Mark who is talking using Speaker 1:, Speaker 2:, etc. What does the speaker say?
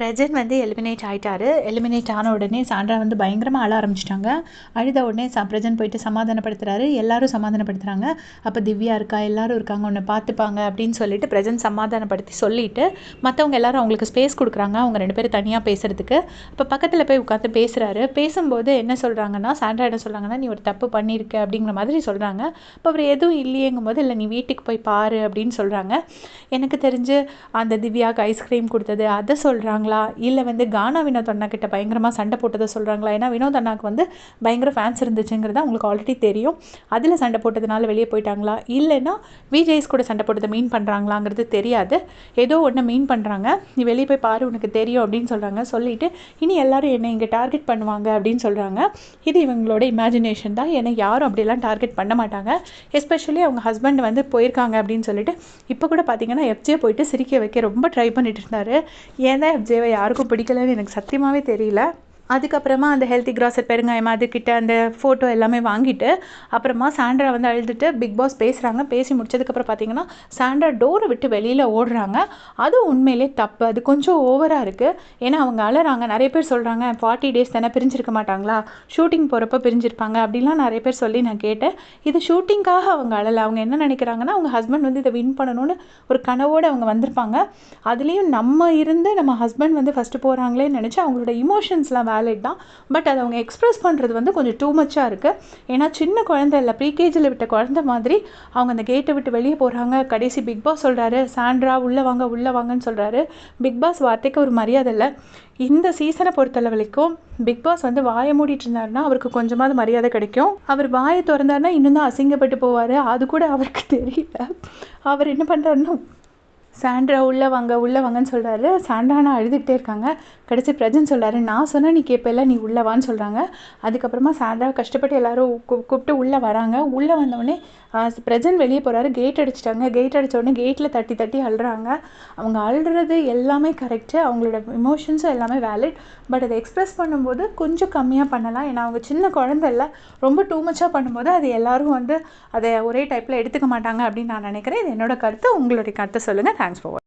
Speaker 1: பிரஜன் வந்து எலிமினேட் ஆயிட்டாரு. எலிமினேட் ஆன உடனே சாண்ட்ரா வந்து பயங்கரமாக அழ ஆரம்பிச்சிட்டாங்க. அழுத உடனே ச பிரஜன் போயிட்டு சமாதானப்படுத்துறாரு. எல்லாரும் சமாதானப்படுத்துறாங்க. அப்போ திவ்யா இருக்கா? எல்லாரும் இருக்காங்க. உன்னை பார்த்துப்பாங்க. அப்படின்னு சொல்லிட்டு பிரஜன் சமாதானப்படுத்தி சொல்லிட்டு மற்றவங்க எல்லாரும் அவங்களுக்கு ஸ்பேஸ் கொடுக்குறாங்க. அவங்க ரெண்டு பேரும் தனியாக பேசுறதுக்கு. அப்போ பக்கத்தில் போய் உட்காந்து பேசுகிறாரு பேசும்போது என்ன சொல்கிறாங்கன்னா சாண்ட்ரா என்ன சொல்கிறாங்கன்னா நீ ஒரு தப்பு பண்ணியிருக்க. அப்படிங்கிற மாதிரி சொல்கிறாங்க அப்போ அவர் எதுவும் இல்லையேங்கும் போது இல்லை நீ வீட்டுக்கு போய் பாரு. அப்படின்னு சொல்கிறாங்க எனக்கு தெரிஞ்சு அந்த திவ்யாவுக்கு ஐஸ்கிரீம் கொடுத்தது அதை சொல்கிறாங்க சொல்கிறாங்களா இல்லை வந்து கானா வினோத் அண்ணா கிட்ட பயங்கரமாக சண்டை போட்டதை சொல்கிறாங்களா ஏன்னா வினோத் அண்ணாக்கு வந்து பயங்கர ஃபேன்ஸ் இருந்துச்சுங்கிறது அவங்களுக்கு ஆல்ரெடி தெரியும். அதில் சண்டை போட்டதுனால வெளியே போயிட்டாங்களா? இல்லைன்னா விஜய்ஸ் கூட சண்டை போட்டதை மீன் பண்ணுறாங்களாங்கிறது தெரியாது. ஏதோ ஒன்று மீன் பண்ணுறாங்க நீ வெளியே போய் பாரு உனக்கு தெரியும் அப்படின்னு சொல்கிறாங்க சொல்லிட்டு இனி எல்லாரும் என்னை இங்கே டார்கெட் பண்ணுவாங்க அப்படின்னு சொல்கிறாங்க இது இவங்களோட இமேஜினேஷன் தான். ஏன்னா யாரும் அப்படிலாம் டார்கெட் பண்ண மாட்டாங்க. எஸ்பெஷலி அவங்க ஹஸ்பண்ட் வந்து போயிருக்காங்க அப்படின்னு சொல்லிட்டு இப்போ கூட பார்த்தீங்கன்னா எஃப்ஜே போயிட்டு சிரிக்க வைக்க ரொம்ப ட்ரை பண்ணிட்டு இருந்தாரு. ஏன் தான் சேவை யாருக்கும் பிடிக்கலன்னு எனக்கு சத்தியமாகவே தெரியல. அதுக்கப்புறமா அந்த ஹெல்த்தி கிராசர் பெருங்காயம் அதுக்கிட்ட அந்த ஃபோட்டோ எல்லாமே வாங்கிட்டு அப்புறமா சாண்ட்ரா வந்து அழுதுட்டு பிக் பாஸ் பேசுகிறாங்க பேசி முடிச்சதுக்கப்புறம் பார்த்தீங்கன்னா சாண்ட்ரா டோரை விட்டு வெளியில் ஓடுறாங்க. அது உண்மையிலே தப்பு. அது கொஞ்சம் ஓவராக இருக்குது ஏன்னா அவங்க அழறாங்க. நிறைய பேர் சொல்கிறாங்க ஃபார்ட்டி டேஸ் தானே பிரிஞ்சிருக்க மாட்டாங்களா? ஷூட்டிங் போகிறப்ப பிரிஞ்சிருப்பாங்க. அப்படிலாம் நிறைய பேர் சொல்லி நான் கேட்டேன். இது ஷூட்டிங்காக அவங்க அழலை. அவங்க என்ன நினைக்கிறாங்கன்னா அவங்க ஹஸ்பண்ட் வந்து இதை வின் பண்ணணும்னு ஒரு கனவோடு அவங்க வந்திருப்பாங்க. அதுலேயும் நம்ம இருந்து நம்ம ஹஸ்பண்ட் வந்து ஃபஸ்ட்டு போகிறாங்களேன்னு நினச்சி அவங்களோட இமோஷன்ஸ்லாம் வேலிட் தான். பட் அதை அவங்க எக்ஸ்ப்ரெஸ் பண்ணுறது வந்து கொஞ்சம் டூ மச்சாக இருக்குது ஏன்னா சின்ன குழந்தை இல்லை ப்ரீகேஜியில் விட்ட குழந்த மாதிரி அவங்க அந்த கேட்டை விட்டு வெளியே போகிறாங்க கடைசி பிக் பாஸ் சொல்கிறாரு சாண்ட்ரா உள்ளே வாங்க உள்ளே வாங்கன்னு சொல்கிறாரு பிக் பாஸ் வார்த்தைக்கு ஒரு மரியாதை இல்லை. இந்த சீசனை பொறுத்தளவரைக்கும் பிக் பாஸ் வந்து வாயை மூடிட்டு இருந்தாருன்னா அவருக்கு கொஞ்சமாவது மரியாதை கிடைக்கும். அவர் வாயை திறந்தாருன்னா இன்னும் தான் அசிங்கப்பட்டு போவார். அது கூட அவருக்கு தெரியல. அவர் என்ன பண்ணுறாருன்னா சாண்ட்ரா உள்ளே வாங்க உள்ளே வாங்கன்னு சொல்கிறாரு சாண்ட்ரானா அழுதுகிட்டே இருக்காங்க. கடைசி பிரஜன் சொல்கிறாரு நான் சொன்னால் நீ கேட்பல நீ உள்ளே வான்னு சொல்கிறாங்க அதுக்கப்புறமா சாண்ட்ரா கஷ்டப்பட்டு எல்லாரும் கூப்பிட்டு உள்ளே வராங்க. உள்ளே வந்தவொடனே பிரஜன் வெளியே போகிறாரு கேட் அடிச்சிட்டாங்க. கேட் அடித்த உடனே கேட்டில் தட்டி தட்டி அழுறாங்க. அவங்க அழுறது எல்லாமே கரெக்டு அவங்களோட இமோஷன்ஸும் எல்லாமே வேலிட் பட் அதை எக்ஸ்ப்ரெஸ் பண்ணும்போது கொஞ்சம் கம்மியாக பண்ணலாம். ஏன்னா அவங்க சின்ன குழந்தை இல்லை. ரொம்ப டூ மச்சாக பண்ணும்போது அது எல்லாரும் வந்து அதை ஒரே டைப்பில் எடுத்துக்க மாட்டாங்க அப்படின்னு நான் நினைக்கிறேன். இது என்னோடய கருத்து. உங்களுடைய கருத்தை சொல்லுங்கள் hands forward.